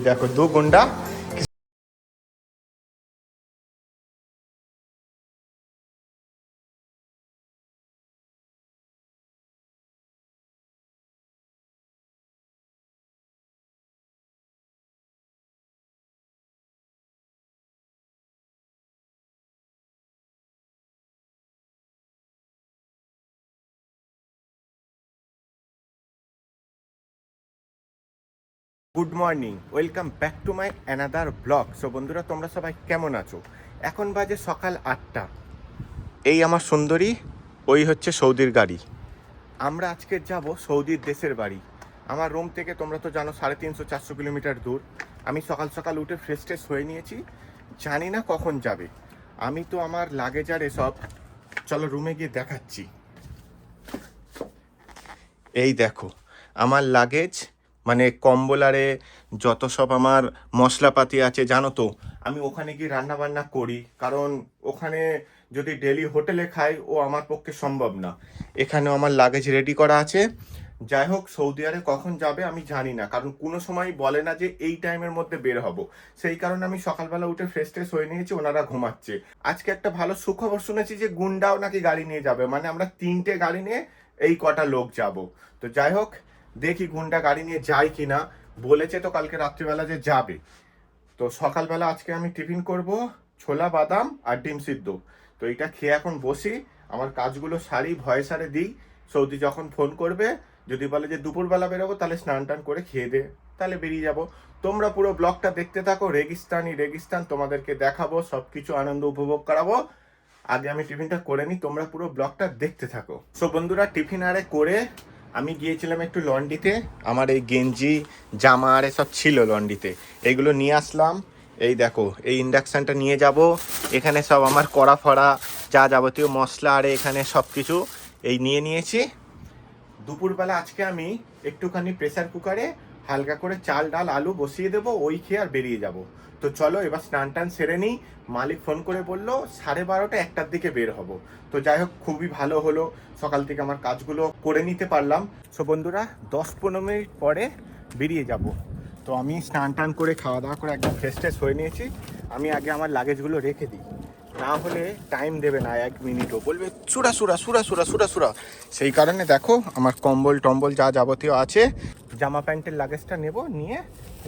দেখো দু গুন্ডা good morning, welcome back to my another blog. So বন্ধুরা, তোমরা সবাই কেমন আছো? এখন বাজে সকাল আটটা। এই আমার সুন্দরী, ওই হচ্ছে সৌদির গাড়ি। আমরা আজকে যাব সৌদির দেশের বাড়ি। আমার রুম থেকে তোমরা তো জানো, সাড়ে তিনশো, চারশো কিলোমিটার দূর। আমি সকাল সকাল উঠে ফ্রেশ ট্রেশ হয়ে নিয়েছি। জানি না কখন যাবে। আমি তো আমার লাগেজ আর এসব, চলো রুমে গিয়ে দেখাচ্ছি। এই দেখো, আমার লাগেজ মানে কম্বলারে যত সব আমার মশলাপাতি আছে, জানো তো, আমি ওখানে গিয়ে রান্না বান্না করি। কারণ ওখানে যদি ডেলি হোটেলে খাই, ও আমার পক্ষে সম্ভব না। এখানেও আমার লাগেজ রেডি করা আছে। যাই হোক, সৌদি আরে কখন যাবে আমি জানি না। কারণ কোনো সময় বলে না যে এই টাইমের মধ্যে বের হব। সেই কারণে আমি সকালবেলা উঠে ফ্রেশ ট্রেশ হয়ে নিয়েছি, ওনারা ঘুমাচ্ছে। আজকে একটা ভালো সুখবর শুনেছি যে গুন্ডাও নাকি গাড়ি নিয়ে যাবে। মানে আমরা তিনটে গাড়ি নিয়ে এই কটা লোক যাব। তো যাই হোক দেখি গুন্ডা গাড়ি নিয়ে যায় কিনা। বলেছে তো কালকে রাত্রিবেলা যে যাবে। তো সকালবেলা আজকে আমি টিফিন করব, ছোলা, বাদাম আর ডিম সিদ্ধ। তো এটা খেয়ে এখন বসি, আমার কাজগুলো সারি, ভয় সারে দিই। সৌদি যখন ফোন করবে, যদি বলে যে দুপুরবেলা বেরোবো, তাহলে স্নান টান করে খেয়ে দে, তাহলে বেরিয়ে যাব। তোমরা পুরো ব্লগটা দেখতে থাকো, রেগিস্তানি, রেগিস্তান, তোমাদেরকে দেখাবো সব কিছু আনন্দ উপভোগ করাবো। আগে আমি টিফিনটা করে নিই, তোমরা পুরো ব্লগটা দেখতে থাকো। সো বন্ধুরা, টিফিন আরে করে আমি গিয়েছিলাম একটু লন্ডিতে, আমার এই গেঞ্জি, জামা আরে সব ছিল লন্ডিতে। এইগুলো নিয়ে আসলাম। এই দেখো, এই ইন্ডাকশানটা নিয়ে যাব। এখানে সব আমার কড়া ফড়া যা যাবতীয় মশলা আরে এখানে সব কিছু এই নিয়ে নিয়েছি। দুপুরবেলা আজকে আমি একটুখানি প্রেসার কুকারে হালকা করে চাল, ডাল, আলু বসিয়ে দেবো, ওই খেয়ে আর বেরিয়ে যাব। তো চলো এবার স্নান টান সেরে নিই। মালিক ফোন করে বলল, সাড়ে বারোটা একটার দিকে বের হব। তো যাই হোক, খুবই ভালো হলো। সকাল থেকে আমার কাজগুলো করে নিতে পারলাম। সো বন্ধুরা, দশ পনেরো মিনিট পরে বেরিয়ে যাব। তো আমি স্নান টান করে, খাওয়া দাওয়া করে একদম ফ্রেশ ট্রেশ হয়ে নিয়েছি। আমি আগে আমার লাগেজগুলো রেখে দিই। না হলে টাইম দেবে না এক মিনিটও বলবে সুরা সুরা সুরা সুরা সুরা সুরা সেই কারণে দেখো, আমার কম্বল টম্বল যা যাবতীয় আছে, জামা প্যান্টের লাগেজটা নেব, নিয়ে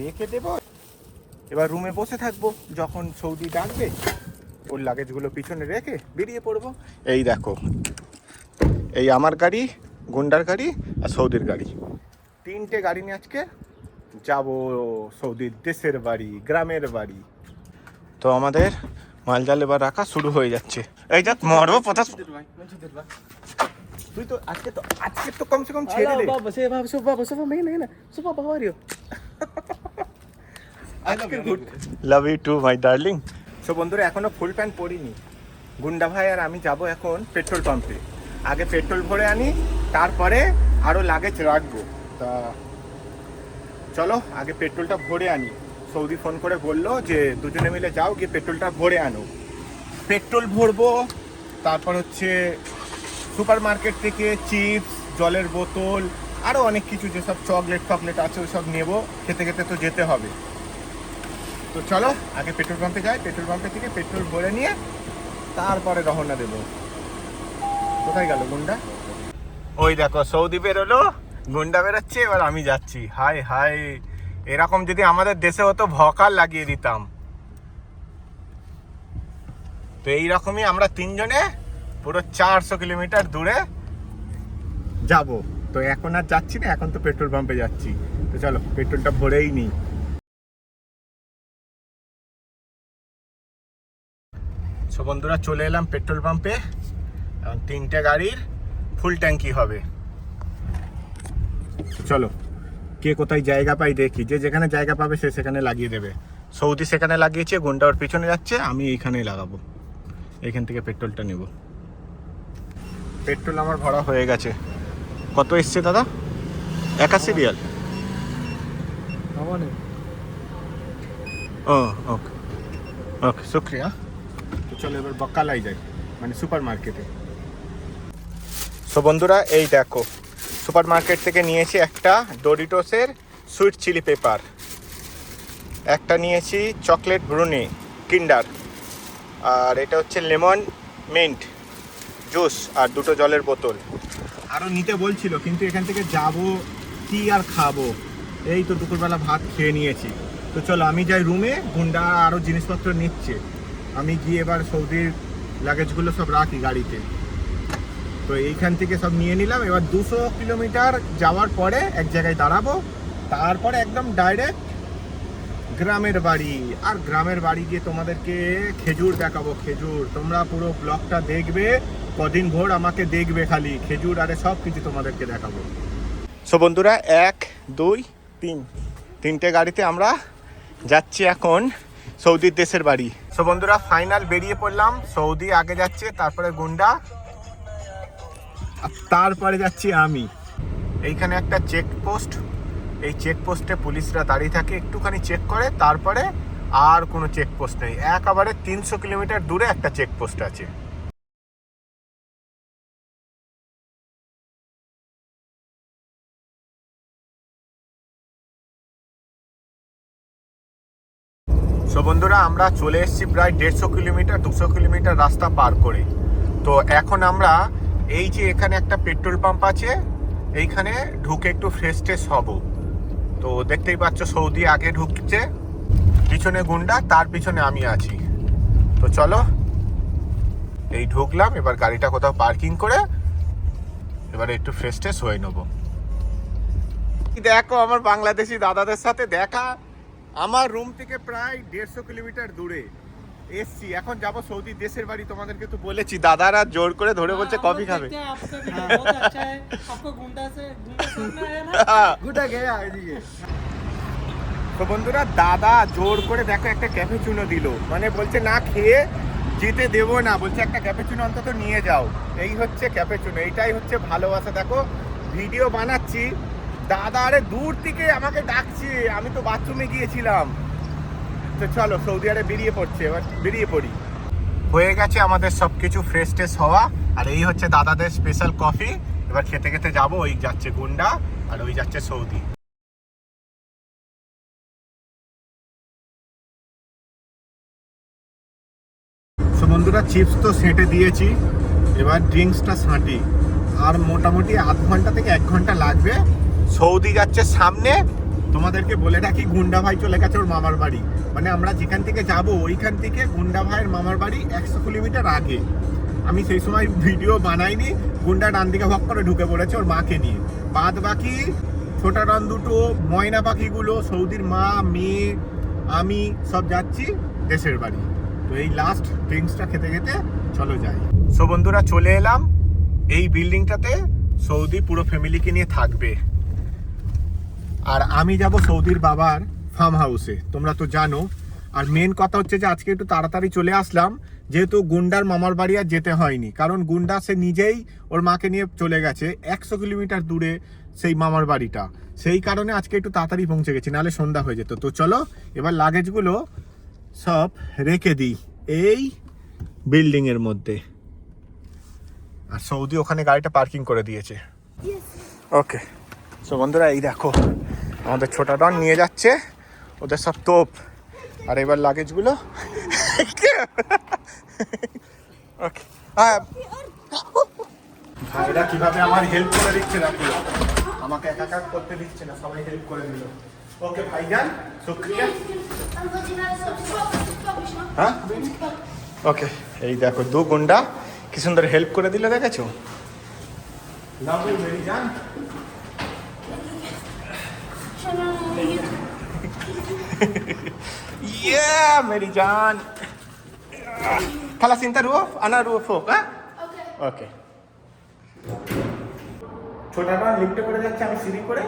রেখে দেব এবার রুমে বসে থাকব যখন সৌদি ডাকবে ওর লাগেজগুলো পিছনে রেখে বেরিয়ে পড়ব এই দেখো এই আমার গাড়ি গুন্ডার গাড়ি আর সৌদির গাড়ি তিনটে গাড়ি নিয়ে আজকে যাব সৌদির দেশের বাড়ি গ্রামের বাড়ি তো আমাদের মালজাল এবার রাখা শুরু হয়ে যাচ্ছে এই যাক মরবো পথা তুই তো আজকে তো আজকে তো কমসে কম ছেড়ে দে Hello, Baba. Say, Baba. So, Baba. So, Baba. Hina, hina. So, Baba, how are you? আজকে good love you to my darling so বন্ধুরা এখনও ফুল প্যান্ট পরিনি গুন্ডা ভাই আর আমি যাব এখন পেট্রোল পাম্পে আগে পেট্রোল ভরে আনি তারপরে আরও লাগেজ রাখব। তা চলো আগে পেট্রোলটা ভরে আনি। সৌদি ফোন করে বলল যে দুজনে মিলে যাও গিয়ে পেট্রোলটা ভরে আনো। পেট্রোল ভরবো তারপর হচ্ছে সুপার মার্কেট থেকে চিপস জলের বোতল আরও অনেক কিছু যেসব চকলেট ফকলেট আছে ওইসব নেব। খেতে খেতে তো যেতে হবে। তো চলো, আগে পেট্রোল পাম্পে যাই, পেট্রোল পাম্পে থেকে পেট্রোল ভরে নিয়ে তারপরে রওনা দেবো। কোথায় গেল গুন্ডা? ওই দেখো, সৌদি বেরোলো, গুন্ডা বেরোচ্ছে, এবার আমি যাচ্ছি। হাই হাই, এরকম যদি আমাদের দেশে হতো ভকাল লাগিয়ে দিতাম। তো এইরকমই আমরা তিনজনে পুরো চারশো কিলোমিটার দূরে যাব। তো এখন আর যাচ্ছি না, এখন তো পেট্রোল পাম্পে যাচ্ছি। তো চলো, পেট্রোলটা ভরেই নিই। সো বন্ধুরা চলে এলাম পেট্রোল পাম্পে এখন তিনটে গাড়ির ফুল ট্যাঙ্কি হবে। চলো কে কোথায় জায়গা পাই দেখি। যে যেখানে জায়গা পাবে সে সেখানে লাগিয়ে দেবে। সৌদি সেখানে লাগিয়েছে গুন্ডা ওর পিছনে যাচ্ছে আমি এইখানেই লাগাবো। এইখান থেকে পেট্রোলটা নেব। পেট্রোল আমার ভরা হয়ে গেছে। কত এসছে দাদা? একাশি রিয়াল। ও ওকে। ওকে শুক্রিয়া। চলো এবার বকালাই যাই মানে সুপার মার্কেটে সো বন্ধুরা এই দেখো সুপার মার্কেট থেকে নিয়েছি একটা ডোরিটোসের সুইট চিলি পেপার একটা নিয়েছি চকলেট ব্রুনি কিন্ডার আর এটা হচ্ছে লেমন মিন্ট জুস আর দুটো জলের বোতল। আরও নিতে বলছিল কিন্তু এখান থেকে যাব কি আর খাব? এই তো দুপুরবেলা ভাত খেয়ে নিয়েছি। তো চলো আমি যাই রুমে গুন্ডা আরও জিনিসপত্র নিচ্ছে। আমি গিয়ে এবার সৌদির লাগেজগুলো সব রাখি গাড়িতে। তো এইখান থেকে সব নিয়ে নিলাম। এবার দুশো কিলোমিটার যাওয়ার পরে এক জায়গায় দাঁড়াবো। তারপরে একদম ডাইরেক্ট গ্রামের বাড়ি। আর গ্রামের বাড়ি গিয়ে তোমাদেরকে খেজুর দেখাবো, খেজুর। তোমরা পুরো ব্লগটা দেখবে, কদিন ভোর আমাকে দেখবে খালি। খেজুর আরে সব কিছু তোমাদেরকে দেখাবো। সো বন্ধুরা, এক, দুই, তিন। তিনটে গাড়িতে আমরা যাচ্ছি এখন। সৌদির দেশের বাড়ি। সো বন্ধুরা, ফাইনাল বেরিয়ে পড়লাম। সৌদি আগে যাচ্ছে, তারপরে গুন্ডা। তারপরে যাচ্ছি আমি। এইখানে একটা চেক পোস্ট এই চেক পোস্টে পুলিশরা দাঁড়িয়ে থাকে, একটুখানি চেক করে, তারপরে আর কোনো চেক পোস্ট নেই। একেবারে তিনশো কিলোমিটার দূরে একটা চেক পোস্ট আছে। সো বন্ধুরা, আমরা চলে এসেছি প্রায় দেড়শো কিলোমিটার, দুশো কিলোমিটার রাস্তা পার করে। তো এখন আমরা এই যে এখানে একটা পেট্রোল পাম্প আছে, এইখানে ঢুকে একটু ফ্রেশ ট্রেশ হব। তো দেখতেই পাচ্ছ, সৌদি আগে ঢুকছে, পিছনে গুন্ডা, তার পিছনে আমি আছি। তো চলো, এই ঢুকলাম, এবার গাড়িটা কোথাও পার্কিং করে এবারে একটু ফ্রেশ ট্রেশ হয়ে নেব। দেখো, আমার বাংলাদেশি দাদাদের সাথে দেখা। আমার রুম থেকে প্রায় দেড়শো কিলোমিটার দূরে এসছি। এখন যাব সৌদি দেশের বাড়ি তোমাদেরকে তো বলেছি। দাদারা জোর করে ধরে বলছে কফি খাবে। হ্যাঁ। হ্যাঁ। তো বন্ধুরা দাদা জোর করে দেখো একটা ক্যাফেচুনো দিল। মানে বলছে না খেয়ে যেতে দেবো না। বলছে একটা ক্যাপেচুনো অন্তত নিয়ে যাও। এই হচ্ছে ক্যাপেচুনো এইটাই হচ্ছে ভালোবাসা। দেখো ভিডিও বানাচ্ছি। দাদা, আরে দূর থেকে আমাকে ডাকছে। আমি তো বাথরুমে গিয়েছিলাম। তো চলো, সৌদি আরে বেরিয়ে পড়ছে, এবার বেরিয়ে পড়ি। হয়ে গেছে আমাদের সব কিছু ফ্রেশ ট্রেশ হওয়া। আর এই হচ্ছে দাদাদের স্পেশাল কফি এবার খেতে খেতে যাব, ওই যাচ্ছে গুন্ডা, আর ওই যাচ্ছে সৌদি। বন্ধুরা চিপস তো সেঁটে দিয়েছি। এবার ড্রিঙ্কসটা সাঁটি। আর মোটামুটি আধ ঘণ্টা থেকে এক ঘণ্টা লাগবে। সৌদি যাচ্ছে সামনে। তোমাদেরকে বলে রাখি, গুন্ডা ভাই চলে গেছে ওর মামার বাড়ি। মানে আমরা যেখান থেকে যাব, ওইখান থেকে গুন্ডা ভাইয়ের মামার বাড়ি একশো কিলোমিটার আগে। আমি সেই সময় ভিডিও বানাইনি, গুন্ডা ডান দিকে ভক করে ঢুকে পড়েছে ওর মাকে নিয়ে। বাদ বাকি ছোটা ডান দুটো, ময়না পাখিগুলো, সৌদির মা, মেয়ে, আমি, সব যাচ্ছি দেশের বাড়ি। তো এই লাস্ট ড্রিঙ্কসটা খেতে খেতে চলো যাই। সো বন্ধুরা, চলে এলাম এই বিল্ডিংটাতে সৌদি পুরো ফ্যামিলিকে নিয়ে থাকবে। আর আমি যাব সৌদির বাবার ফার্ম হাউসে তোমরা তো জানো। আর মেন কথা হচ্ছে যে আজকে একটু তাড়াতাড়ি চলে আসলাম যেহেতু গুন্ডার মামার বাড়ি আর যেতে হয়নি কারণ গুন্ডা সে নিজেই ওর মাকে নিয়ে চলে গেছে একশো কিলোমিটার দূরে সেই মামার বাড়িটা। সেই কারণে আজকে একটু তাড়াতাড়ি পৌঁছে গেছি নাহলে সন্ধ্যা হয়ে যেত। তো চলো এবার লাগেজগুলো সব রেখে দিই এই বিল্ডিং এর মধ্যে। আর সৌদি ওখানে গাড়িটা পার্কিং করে দিয়েছে। ওকে সো বন্ধুরা এই দেখো আমাদের ছোটা ডন নিয়ে যাচ্ছে। ওদের সব তোপ। আর এবার লাগেজগুলো। ওকে ভাইরা কীভাবে আমার হেল্প করে দিচ্ছে দেখো আমাকে একা একা করতে দিচ্ছে না সবাই হেল্প করে দিল। ওকে ভাইজান শুক্রিয়া হ্যাঁ? ওকে এই দেখো দু গুন্ডা কি সুন্দর হেল্প করে দিল দেখেছ? লাভ ইউ মেরি জান yeah, Mary John. خلاص انت روح انا روح فوق ها اوكي اوكي লিফটে করে যাচ্ছে আমি সিঁড়ি করে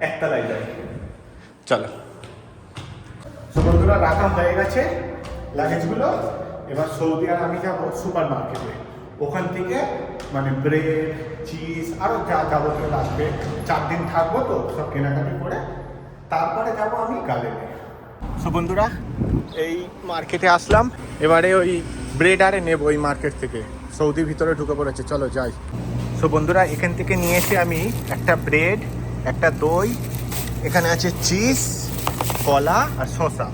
একতলায় যাই চলো বন্ধুরা রাখা হয়ে গেছে লাগেজগুলো এবার সৌদি আর আমি যাব সুপার মার্কেটে ওখান থেকে মানে ব্রেড চিজ আরও যা যাবতীয় লাগবে চার দিন থাকব তো সব কেনাকাটি করে তারপরে যাব আমি গার্ডেনে সো বন্ধুরা, এই মার্কেটে আসলাম। এবারে ওই ব্রেড আরে নেব ওই মার্কেট থেকে। সৌদি ভিতরে ঢুকে পড়েছে, চলো যাই। সো বন্ধুরা, এখান থেকে নিয়েছি আমি একটা ব্রেড একটা দই, এখানে আছে চিজ কলা আর শসা।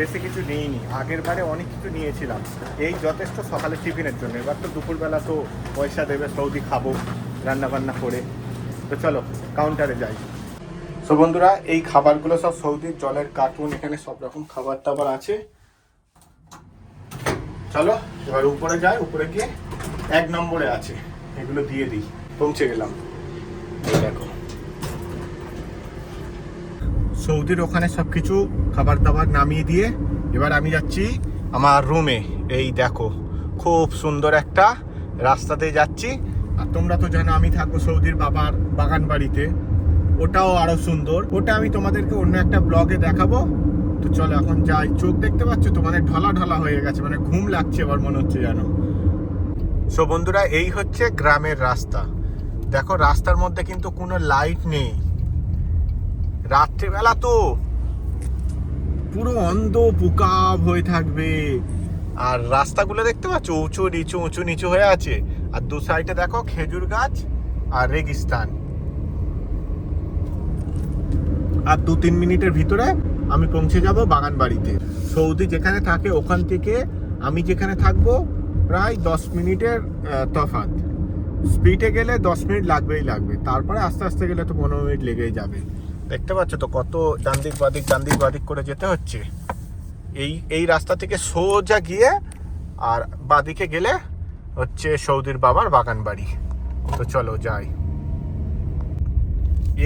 বেশি কিছু নিইনি। আগের বারে অনেক কিছু নিয়েছিলাম। এই যথেষ্ট সকালে টিফিনের জন্য। এবার তো দুপুরবেলা তো পয়সা দেবে, সৌদি খাব রান্না বান্না করে। তো চলো কাউন্টারে যাই। তো বন্ধুরা, এই খাবারগুলো সব সৌদির জলের কার্টুন এখানে সব রকম খাবার টাবার আছে। চলো, এবার উপরে যাই, উপরে গিয়ে এক নম্বরে আছে। এগুলো দিয়ে দিই। পৌঁছে গেলাম। দেখো। সৌদির ওখানে সবকিছু খাবার দাবার নামিয়ে দিয়ে এবার আমি যাচ্ছি আমার রুমে এই দেখো, খুব সুন্দর একটা রাস্তাতে যাচ্ছি। আর তোমরা তো জানো, আমি থাকব সৌদির বাবার বাগান বাড়িতে ওটাও আরও সুন্দর। ওটা আমি তোমাদেরকে অন্য একটা ব্লগে দেখাবো। তো চলো এখন যাই। চোখ দেখতে পাচ্ছ তো মানে ঢলা ঢলা হয়ে গেছে। মানে ঘুম লাগছে এবার, মনে হচ্ছে জানো সো বন্ধুরা, এই হচ্ছে গ্রামের রাস্তা। দেখো, রাস্তার মধ্যে কিন্তু কোনো লাইট নেই। রাত্রিবেলা তো পুরো অন্ধ পুকাব হয়ে থাকবে। আর রাস্তাগুলো দেখতে পাচ্ছ, উঁচু, নিচু উঁচু, নিচু হয়ে আছে। আর দু সাইডে দেখো, খেজুর গাছ আর রেগিস্তান। আর দু তিন মিনিটের ভিতরে আমি পৌঁছে যাব বাগান বাড়িতে। সৌদি যেখানে থাকে ওখান থেকে আমি যেখানে থাকব প্রায় দশ মিনিটের তফাৎ। স্পিডে গেলে দশ মিনিট লাগবেই লাগবে। তারপরে আস্তে আস্তে গেলে তো পনেরো মিনিট লেগেই যাবে। দেখতে পাচ্ছ তো কত ডান দিক বাদিক ডান দিক বাদিক করে যেতে হচ্ছে। এই এই রাস্তা থেকে সোজা গিয়ে আর বাদিকে গেলে হচ্ছে সৌদির বাবার বাগান বাড়ি। তো চলো যাই।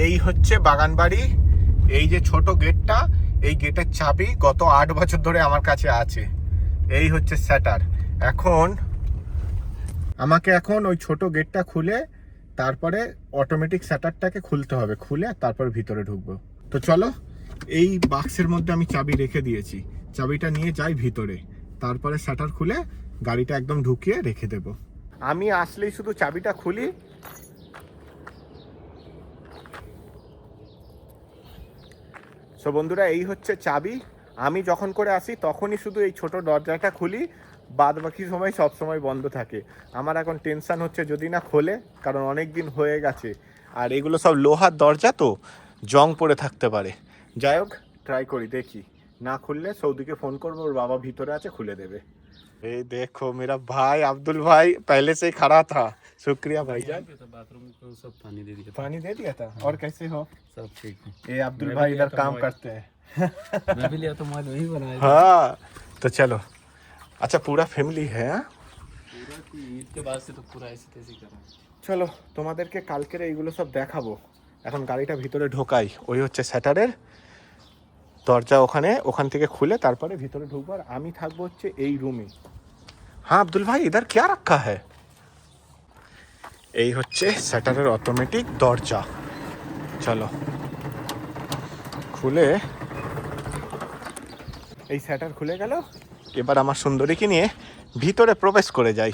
এই হচ্ছে বাগান বাড়ি। এই যে ছোট গেটটা এই গেটের চাবি গত আট বছর ধরে আমার কাছে আছে। এই হচ্ছে স্যাটার এখন আমাকে এখন ওই ছোট গেটটা খুলে তারপরে অটোমেটিক স্যাটারটাকে খুলতে হবে। খুলে তারপর ভিতরে ঢুকবো। তো চলো, এই বাক্সের মধ্যে আমি চাবি রেখে দিয়েছি। চাবিটা নিয়ে যাই ভিতরে। তারপরে শাটার খুলে গাড়িটা একদম ঢুকিয়ে রেখে দেব। আমি আসলেই শুধু চাবিটা খুলি সো বন্ধুরা, এই হচ্ছে চাবি। আমি যখন করে আসি, তখনই শুধু এই ছোট দরজাটা খুলি। বাদ বাকি সময় সব সময় বন্ধ থাকে। আমার এখন টেনশান হচ্ছে যদি না খোলে, কারণ অনেক দিন হয়ে গেছে। আর এগুলো সব লোহার দরজা তো, জং পড়ে থাকতে পারে। যাই হোক ট্রাই করি, দেখি। না খুললে সৌদিকে ফোন করব, ওর বাবা ভিতরে আছে, খুলে দেবে। এই দেখো मेरा भाई अब्दुल भाई पहले से ही खड़ा था शुक्रिया भाईजान तो बाथरूम को सब पानी दे दिया पानी दे दिया था और कैसे हो सब ठीक है ये अब्दुल मैं भाई भी इधर लिया था काम मोबाइल। करते हैं मैं भी लिया तो मोबाइल वही बनाया था। हाँ तो चलो अच्छा पूरा फैमिली है हाँ? पूरा कि ईद के बाद से तो पूरा ऐसे तैसे कर रहा है চলো তোমাদেরকে কালকের এইগুলো সব দেখাবো এখন গাড়িটা ভিতরে ঢোকাই ওই হচ্ছে স্যাটারের দরজা ওখানে, ওখান থেকে খুলে তারপরে ভিতরে ঢুকবার আমি থাকব হচ্ছে এই রুমে হ্যাঁ আব্দুল ভাই, এদার কে রাখা হ্যাঁ এই হচ্ছে স্যাটারের অটোমেটিক দরজা। চলো। খুলে। এই স্যাটার খুলে গেল। এবার আমার সুন্দরীকে নিয়ে ভিতরে প্রবেশ করে যাই।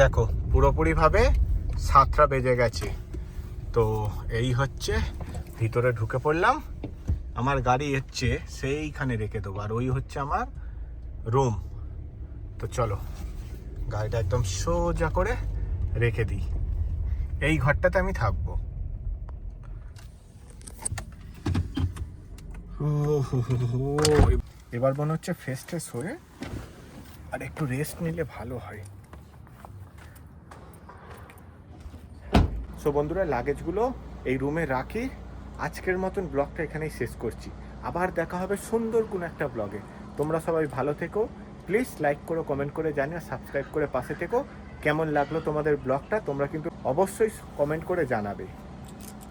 দেখো, পুরোপুরিভাবে সাতটা বেজে গেছে। তো এই হচ্ছে ভিতরে ঢুকে পড়লাম। আমার গাড়ি হচ্ছে সেইখানে রেখে দেবো, আর ওই হচ্ছে আমার রুম তো চলো, গাড়িটা একদম সোজা করে রেখে দিই। এই ঘরটাতে আমি থাকব। এবার মনে হচ্ছে ফ্রেশ ট্রেশ হয়ে আর একটু রেস্ট নিলে ভালো হয়। সো বন্ধুরা লাগেজগুলো এই রুমে রাখি। আজকের মতন ব্লগটা এখানেই শেষ করছি। আবার দেখা হবে সুন্দর কোনো একটা ব্লগে। তোমরা সবাই ভালো থেকো। প্লিজ লাইক করো কমেন্ট করে জানিও সাবস্ক্রাইব করে পাশে থেকো। কেমন লাগল তোমাদের ব্লগটা তোমরা কিন্তু অবশ্যই কমেন্ট করে জানাবে।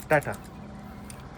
টাটা।